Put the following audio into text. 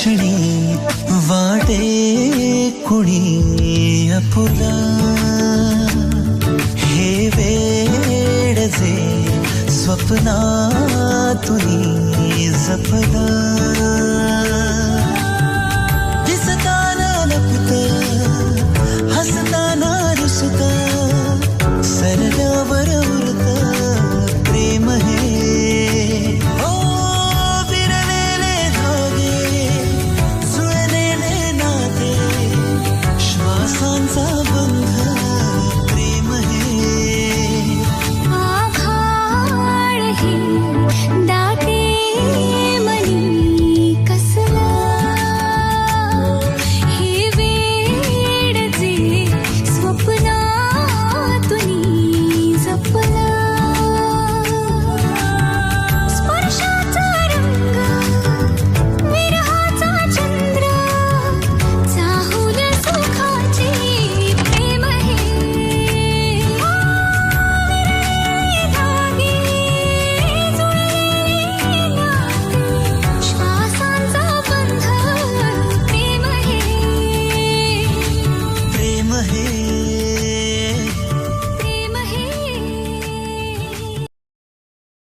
क्षणी वाटे कुणी अपुला हे वेड जे स्वप्नातुनी जपला